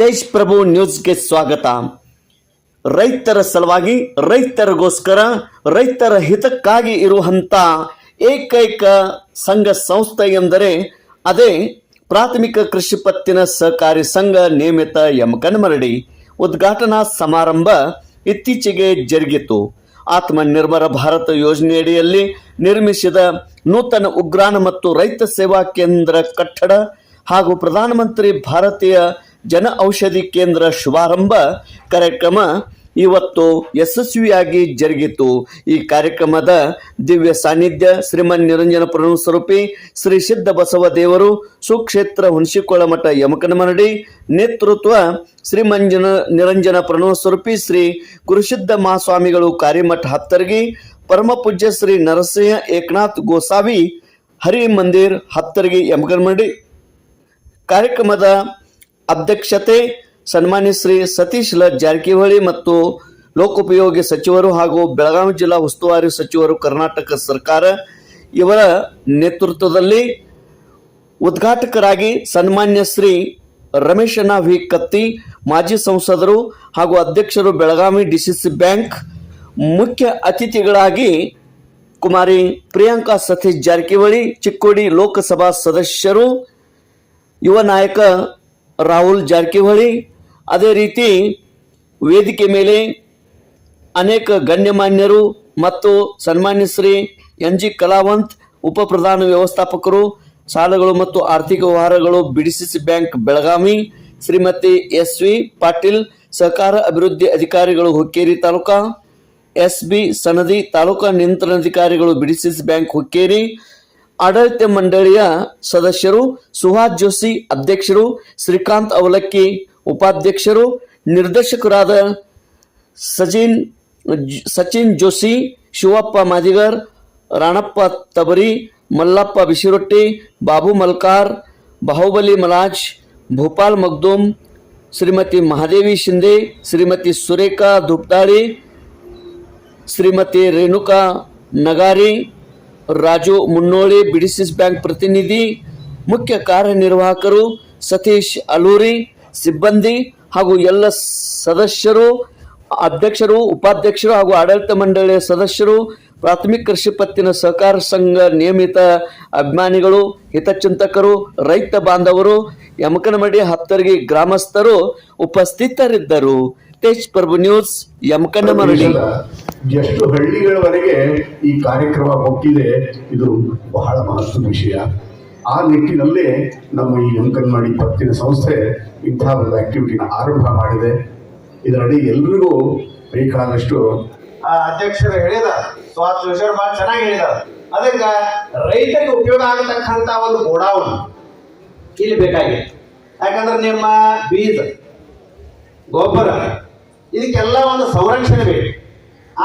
ತೇಜ್ ಪ್ರಭು ನ್ಯೂಸ್ಗೆ ಸ್ವಾಗತ. ರೈತರ ಸಲುವಾಗಿ ರೈತರಿಗೋಸ್ಕರ ರೈತರ ಹಿತಕ್ಕಾಗಿ ಇರುವಂಥ ಏಕೈಕ ಸಂಘ ಸಂಸ್ಥೆ ಎಂದರೆ ಅದೇ ಪ್ರಾಥಮಿಕ ಕೃಷಿ ಪತ್ತಿನ ಸಹಕಾರಿ ಸಂಘ ನಿಯಮಿತ ನೇಮಿತ ಯಮಕನಮರಡಿ. ಉದ್ಘಾಟನಾ ಸಮಾರಂಭ ಇತ್ತೀಚೆಗೆ ಜರುಗಿತು. ಆತ್ಮನಿರ್ಭರ ಭಾರತ ಯೋಜನೆಯಡಿಯಲ್ಲಿ ನಿರ್ಮಿಸಿದ ನೂತನ ಉಗ್ರಾಣ ಮತ್ತು ರೈತ ಸೇವಾ ಕೇಂದ್ರ ಕಟ್ಟಡ ಹಾಗೂ ಪ್ರಧಾನಮಂತ್ರಿ ಭಾರತೀಯ ಜನ ಔಷಧಿ ಕೇಂದ್ರ ಶುಭಾರಂಭ ಕಾರ್ಯಕ್ರಮ ಇವತ್ತು ಯಶಸ್ವಿಯಾಗಿ ಜರುಗಿತು. ಈ ಕಾರ್ಯಕ್ರಮದ ದಿವ್ಯ ಸಾನ್ನಿಧ್ಯ ಶ್ರೀಮನ್ ನಿರಂಜನ ಸ್ವರೂಪಿ ಶ್ರೀ ಸಿದ್ಧ ಬಸವ ದೇವರು ಸುಕ್ಷೇತ್ರ ಹುಣಸಿಕೊಳಮಠ ಮಠ ಯಮಕನಮರಡಿ ನೇತೃತ್ವ ಶ್ರೀಮಂಜನ ನಿರಂಜನ ಸ್ವರೂಪಿ ಶ್ರೀ ಗುರುಸಿದ್ಧ ಮಹಾಸ್ವಾಮಿಗಳು ಕಾರ್ಯಮಠ ಹತ್ತರ್ಗಿ, ಪರಮ ಪೂಜ್ಯ ಶ್ರೀ ನರಸಿಂಹ ಏಕನಾಥ್ ಗೋಸಾವಿ, ಹರಿ ಮಂದಿರ್ ಹತ್ತರ್ಗಿ ಯಮಕನಮಡಿ ಕಾರ್ಯಕ್ರಮದ ಅಧ್ಯಕ್ಷತೆ ಸನ್ಮಾನ್ಯ ಶ್ರೀ ಸತೀಶ್ ಲ ಜಾರಕಿಹೊಳಿ ಮತ್ತು ಲೋಕೋಪಯೋಗಿ ಸಚಿವರು ಹಾಗೂ ಬೆಳಗಾವಿ ಜಿಲ್ಲಾ ಉಸ್ತುವಾರಿ ಸಚಿವರು ಕರ್ನಾಟಕ ಸರ್ಕಾರ ಇವರ ನೇತೃತ್ವದಲ್ಲಿ ಉದ್ಘಾಟಕರಾಗಿ ಸನ್ಮಾನ್ಯ ಶ್ರೀ ರಮೇಶನ ವಿ ಕತ್ತಿ, ಮಾಜಿ ಸಂಸದರು ಹಾಗೂ ಅಧ್ಯಕ್ಷರು ಬೆಳಗಾವಿ ಡಿಸಿಸಿ ಬ್ಯಾಂಕ್ ಮುಖ್ಯ ಅತಿಥಿಗಳಾಗಿ ಕುಮಾರಿ ಪ್ರಿಯಾಂಕಾ ಸತೀಶ್ ಜಾರಕಿಹೊಳಿ, ಚಿಕ್ಕೋಡಿ ಲೋಕಸಭಾ ಸದಸ್ಯರು, ಯುವ ನಾಯಕ ರಾಹುಲ್ ಜಾರಕಿಹೊಳಿ. ಅದೇ ರೀತಿ ವೇದಿಕೆ ಮೇಲೆ ಅನೇಕ ಗಣ್ಯಮಾನ್ಯರು ಮತ್ತು ಸನ್ಮಾನ್ಯ ಶ್ರೀ ಎನ್ ಜಿ ಕಲಾವಂತ್, ಉಪ ಪ್ರಧಾನ ವ್ಯವಸ್ಥಾಪಕರು ಸಾಲಗಳು ಮತ್ತು ಆರ್ಥಿಕ ವ್ಯವಹಾರಗಳು, BDCC bank Belagavi, Shrimati S V Patil, ಸಹಕಾರ ಅಭಿವೃದ್ಧಿ ಅಧಿಕಾರಿಗಳು ಹುಕ್ಕೇರಿ ತಾಲೂಕಾ ಎಸ್ ಬಿ ಸನದಿ ತಾಲೂಕಾ ನಿಯಂತ್ರಣಾಧಿಕಾರಿಗಳು ಬಿಡಿಸಿಸಿ ಬ್ಯಾಂಕ್ ಹುಕ್ಕೇರಿ ಆಡಳಿತ ಮಂಡಳಿಯ ಸದಸ್ಯರು ಸುಹಾಸ್ ಜೋಶಿ ಅಧ್ಯಕ್ಷರು, ಶ್ರೀಕಾಂತ್ ಅವಲಕ್ಕಿ ಉಪಾಧ್ಯಕ್ಷರು, ನಿರ್ದೇಶಕರಾದ ಸಜಿನ್ ಜ್- ಸಚಿನ್ ಜೋಶಿ, ಶಿವಪ್ಪ ಮಾದಿಗರ್, ರಾಣಪ್ಪ ತಬರಿ, ಮಲ್ಲಪ್ಪ ಬಿಸಿರೊಟ್ಟಿ, ಬಾಬು ಮಲ್ಕಾರ್, ಬಾಹುಬಲಿ ಮಲಾಜ್, ಭೂಪಾಲ್ ಮಗ್ದುಮ್, ಶ್ರೀಮತಿ ಮಹಾದೇವಿ ಶಿಂದೆ ಶ್ರೀಮತಿ ಸುರೇಖಾ ಧೂಪ್ದಾಳಿ, ಶ್ರೀಮತಿ ರೇಣುಕಾ ನಗಾರಿ ರಾಜು ಮುನ್ನೋಳಿ ಬಿಡಿಸಿಸ್ ಬ್ಯಾಂಕ್ ಪ್ರತಿನಿಧಿ, ಮುಖ್ಯ ಕಾರ್ಯನಿರ್ವಾಹಕರು ಸತೀಶ್ ಅಲೂರಿ, ಸಿಬ್ಬಂದಿ ಹಾಗೂ ಎಲ್ಲ ಸದಸ್ಯರು, ಅಧ್ಯಕ್ಷರು, ಉಪಾಧ್ಯಕ್ಷರು ಹಾಗೂ ಆಡಳಿತ ಮಂಡಳಿಯ ಸದಸ್ಯರು, ಪ್ರಾಥಮಿಕ ಕೃಷಿ ಪತ್ತಿನ ಸಹಕಾರ ಸಂಘ ನಿಯಮಿತ ಅಭಿಮಾನಿಗಳು, ಹಿತಚಿಂತಕರು, ರೈತ ಬಾಂಧವರು, ಯಮಕನಮಡಿ ಹತ್ತರಿಗೆ ಗ್ರಾಮಸ್ಥರು ಉಪಸ್ಥಿತರಿದ್ದರು. ತೇಜ್ ಪ್ರಭು ನ್ಯೂಸ್ ಯಮಕನಮರಡಿ ದೇಶದ ಎಷ್ಟು ಹಳ್ಳಿಗಳವರೆಗೆ ಈ ಕಾರ್ಯಕ್ರಮ ಹೋಗ್ತಿದೆ ಇದು ಬಹಳ ಮಹತ್ವದ ವಿಷಯ. ಆ ನಿಟ್ಟಿನಲ್ಲಿ ನಮ್ಮ ಈ ಅಂಕನವಾಡಿ ಪತ್ತಿನ ಸಂಸ್ಥೆ ಇಂಥ ಒಂದು ಆಕ್ಟಿವಿಟಿನ ಆರಂಭ ಮಾಡಿದೆ. ಇದರಡಿ ಎಲ್ರಿಗೂ ಬೇಕಾದಷ್ಟು ಅಧ್ಯಕ್ಷರು ಹೇಳಿದ ವಿಷಯ ಬಹಳ ಚೆನ್ನಾಗಿ ಹೇಳಿದ ಅದಕ್ಕೆ ರೈತರಿಗೆ ಉಪಯೋಗ ಆಗತಕ್ಕಂತ ಒಂದು ಗೋಡಾವನ್ ಇಲ್ಲಿ ಬೇಕಾಗಿದೆ. ಯಾಕಂದ್ರೆ ನಿಮ್ಮ ಬೀಜ, ಗೊಬ್ಬರ, ಇದಕ್ಕೆಲ್ಲ ಒಂದು ಸಂರಕ್ಷಣೆ ಬೇಕು.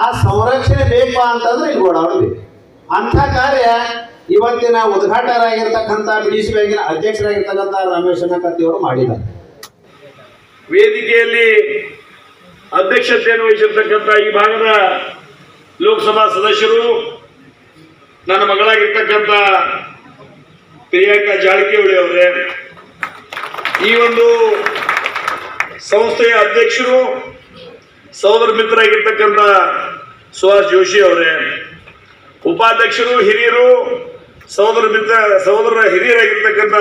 ಆ ಸಂರಕ್ಷಣೆ ಬೇಕು ಅಂತಂದ್ರೆ ಇಲ್ಲಿ ಗೋಡೌನ್ ಬೇಕು. ಅಂಥ ಕಾರ್ಯ ಇವತ್ತಿನ ಉದ್ಘಾಟಕರಾಗಿರ್ತಕ್ಕಂಥ ಸಿ ಬ್ಯಾಂಕಿನ ಅಧ್ಯಕ್ಷರಾಗಿರ್ತಕ್ಕಂಥ ರಮೇಶನ ಕತ್ತಿಯವರು ಮಾಡಿದ್ದಾರೆ. ವೇದಿಕೆಯಲ್ಲಿ ಅಧ್ಯಕ್ಷತೆಯನ್ನು ವಹಿಸಿರ್ತಕ್ಕಂಥ ಈ ಭಾಗದ ಲೋಕಸಭಾ ಸದಸ್ಯರು, ನನ್ನ ಮಗಳಾಗಿರ್ತಕ್ಕಂಥ ಪ್ರಿಯಾಂಕಾ ಜಾರಕಿಹೊಳಿ ಅವರೇ, ಈ ಒಂದು ಸಂಸ್ಥೆಯ ಅಧ್ಯಕ್ಷರು ಸಹೋದರ ಮಿತ್ರರಾಗಿರ್ತಕ್ಕಂಥ ಸುಹಾಸ್ ಜೋಶಿ ಅವರೇ, ಉಪಾಧ್ಯಕ್ಷರು, ಹಿರಿಯರು, ಸಹೋದರ ಮಿತ್ರ, ಸಹೋದರ ಹಿರಿಯರಾಗಿರ್ತಕ್ಕಂಥ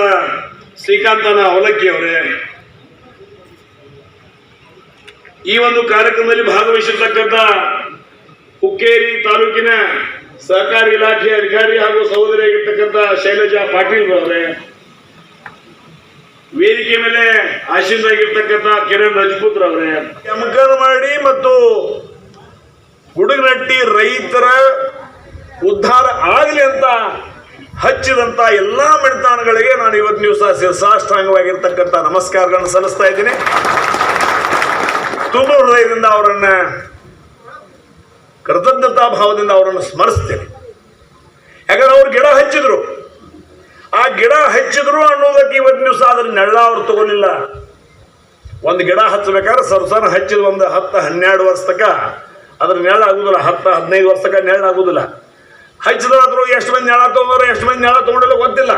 ಶ್ರೀಕಾಂತನ ಅವಲಕ್ಕಿ ಅವರೇ. ಈ ಒಂದು ಕಾರ್ಯಕ್ರಮದಲ್ಲಿ ಭಾಗವಹಿಸಿರ್ತಕ್ಕಂಥ ಹುಕ್ಕೇರಿ ತಾಲೂಕಿನ ಸಹಕಾರಿ ಇಲಾಖೆ ಅಧಿಕಾರಿ ಹಾಗೂ ಸಹೋದರಿಯಾಗಿರ್ತಕ್ಕಂಥ ಶೈಲಜಾ ಪಾಟೀಲ್ ಅವರೇ ವೇದಿಕೆ ಮೇಲೆ ಆಶೀರ್ವಾಗಿರ್ತಕ್ಕಂಥ ಕಿರಣ್ ರಜಪೂತ್ ಅವರೇ ಮಾಡಿ ಮತ್ತು ಗುಡುಗನಟ್ಟಿ ರೈತರ ಉದ್ಧಾರ ಆಗಲಿ ಅಂತ ಹಚ್ಚಿದಂತ ಎಲ್ಲಾ ಮಡಿತಾನಗಳಿಗೆ ನಾನು ಇವತ್ತು ದಿವಸ ಸಾಷ್ಟಾಂಗವಾಗಿರ್ತಕ್ಕಂಥ ನಮಸ್ಕಾರಗಳನ್ನು ಸಲ್ಲಿಸ್ತಾ ಇದ್ದೀನಿ. ತುಂಬ ಹೃದಯದಿಂದ ಅವರನ್ನ ಕೃತಜ್ಞತಾ ಭಾವದಿಂದ ಅವರನ್ನು ಸ್ಮರಿಸ್ತೇನೆ. ಯಾಕಂದ್ರೆ ಅವ್ರು ಗಿಡ ಹಚ್ಚಿದ್ರು. ಆ ಗಿಡ ಹಚ್ಚಿದ್ರು ಅನ್ನೋದಕ್ಕೆ ಇವತ್ತು ದಿವಸ ಆದ್ರೆ ನೆಳ್ಳ ಅವ್ರು ತಗೊಲಿಲ್ಲ. ಒಂದು ಗಿಡ ಹಚ್ಚಬೇಕಾದ್ರೆ ಸರ್ಸನ ಹಚ್ಚಿದ ಒಂದು ಹತ್ತು, ಹನ್ನೆರಡು ವರ್ಷ ತಕ ಅದ್ರ ನೆಳ ಆಗುದಿಲ್ಲ. ಹತ್ತು, ಹದಿನೈದು ವರ್ಷ ತಕ ನೆಳ ಆಗುದಿಲ್ಲ. ಹಚ್ಚಿದ್ರಾದ್ರು ಎಷ್ಟು ಮಂದಿ ನೆಳ ತಗೊಂಡ್ರೆ, ಎಷ್ಟು ಮಂದಿ ನೆಳ ತಗೊಂಡಿಲ್ಲ ಗೊತ್ತಿಲ್ಲ.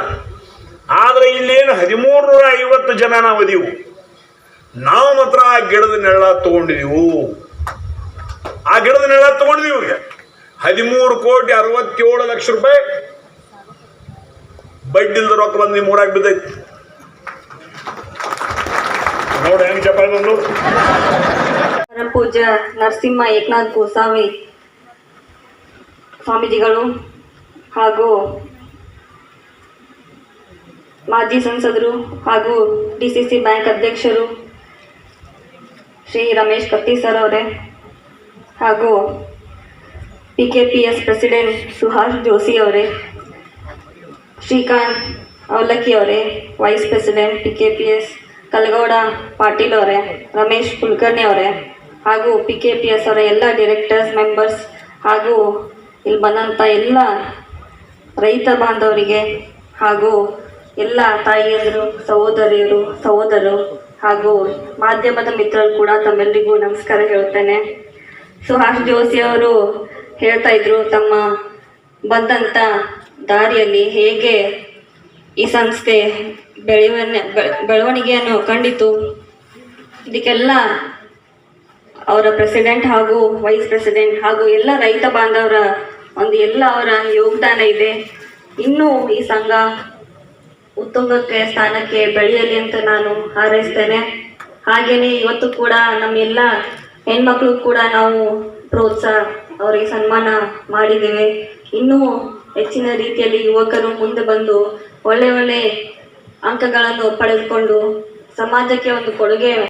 ಆದ್ರೆ ಇಲ್ಲೇನು ಹದಿಮೂರು ನೂರ ಐವತ್ತು ಜನ ನಾವು ಅದೀವು ನಾವು ಮಾತ್ರ ಆ ಗಿಡದ ನೆಳ ತಗೊಂಡಿದೀವು. ಆ ಗಿಡದ ನೆಳ ತಗೊಂಡಿದೀವಿ ಹದಿಮೂರು ಕೋಟಿ ಅರವತ್ತೇಳು ಲಕ್ಷ ರೂಪಾಯಿ ಬಡ್ಡಿಲ್ದ ರೊಕ್ಕ ಬಂದು ನಿಮ್ಮ ಊರಾಗ ಬಿದ್ದೈತಿ. ನೋಡಿ ಹೆಂಗ್ ಚಪ್ಪಾಳೆ ಬಂದು ಪೂಜಾ, ನರಸಿಂಹ, ಏಕನಾಥ್ ಗೋಸ್ವಾಮಿ ಸ್ವಾಮೀಜಿಗಳು ಹಾಗೂ ಮಾಜಿ ಸಂಸದರು ಹಾಗೂ ಡಿ ಸಿ ಸಿ ಬ್ಯಾಂಕ್ ಅಧ್ಯಕ್ಷರು ಶ್ರೀ ರಮೇಶ್ ಕತ್ತಿ ಸರ್ ಅವರೇ ಹಾಗೂ P K P S president Suhas Joshi ಅವರೇ. ಶ್ರೀಕಾಂತ್ ಅವಲಕ್ಕಿ ಅವರೇ vice president P K P S Kalgowda Patil ಅವರೇ, ರಮೇಶ್ ಕುಲಕರ್ಣಿ ಅವರೇ, ಹಾಗೂ ಪಿ ಕೆ ಪಿ ಎಸ್ ಅವರ ಎಲ್ಲ ಡೈರೆಕ್ಟರ್ಸ್ ಮೆಂಬರ್ಸ್ ಹಾಗೂ ಇಲ್ಲಿ ಬಂದಂಥ ಎಲ್ಲ ರೈತ ಬಾಂಧವರಿಗೆ ಹಾಗೂ ಎಲ್ಲ ತಾಯಿಯಂದರು ಸಹೋದರಿಯರು, ಸಹೋದರರು ಹಾಗೂ ಮಾಧ್ಯಮದ ಮಿತ್ರರು ಕೂಡ ತಮ್ಮೆಲ್ಲರಿಗೂ ನಮಸ್ಕಾರ ಹೇಳುತ್ತೇನೆ. ಸುಹಾಸ್ ಜೋಶಿ ಅವರು ಹೇಳ್ತಾ ಇದ್ರು, ತಮ್ಮ ಬಂದಂಥ ದಾರಿಯಲ್ಲಿ ಹೇಗೆ ಈ ಸಂಸ್ಥೆ ಬೆಳವಣಿಗೆ ಬೆಳವಣಿಗೆಯನ್ನು ಕಂಡಿತು. ಇದಕ್ಕೆಲ್ಲ ಅವರ ಪ್ರೆಸಿಡೆಂಟ್ ಹಾಗೂ ವೈಸ್ ಪ್ರೆಸಿಡೆಂಟ್ ಹಾಗೂ ಎಲ್ಲ ರೈತ ಬಾಂಧವರ ಒಂದು ಎಲ್ಲ ಅವರ ಯೋಗದಾನ ಇದೆ. ಇನ್ನೂ ಈ ಸಂಘ ಉತ್ತುಂಗಕ್ಕೆ, ಸ್ಥಾನಕ್ಕೆ ಬೆಳೆಯಲಿ ಅಂತ ನಾನು ಹಾರೈಸ್ತೇನೆ. ಹಾಗೆಯೇ ಇವತ್ತು ಕೂಡ ನಮ್ಮೆಲ್ಲ ಹೆಣ್ಮಕ್ಳು ಕೂಡ ನಾವು ಪ್ರೋತ್ಸಾಹ, ಅವರಿಗೆ ಸನ್ಮಾನ ಮಾಡಿದ್ದೇವೆ. ಇನ್ನೂ ಹೆಚ್ಚಿನ ರೀತಿಯಲ್ಲಿ ಯುವಕರು ಮುಂದೆ ಬಂದು ಒಳ್ಳೆ ಒಳ್ಳೆ ಅಂಕಗಳನ್ನು ಪಡೆದುಕೊಂಡು ಸಮಾಜಕ್ಕೆ ಒಂದು ಕೊಡುಗೆ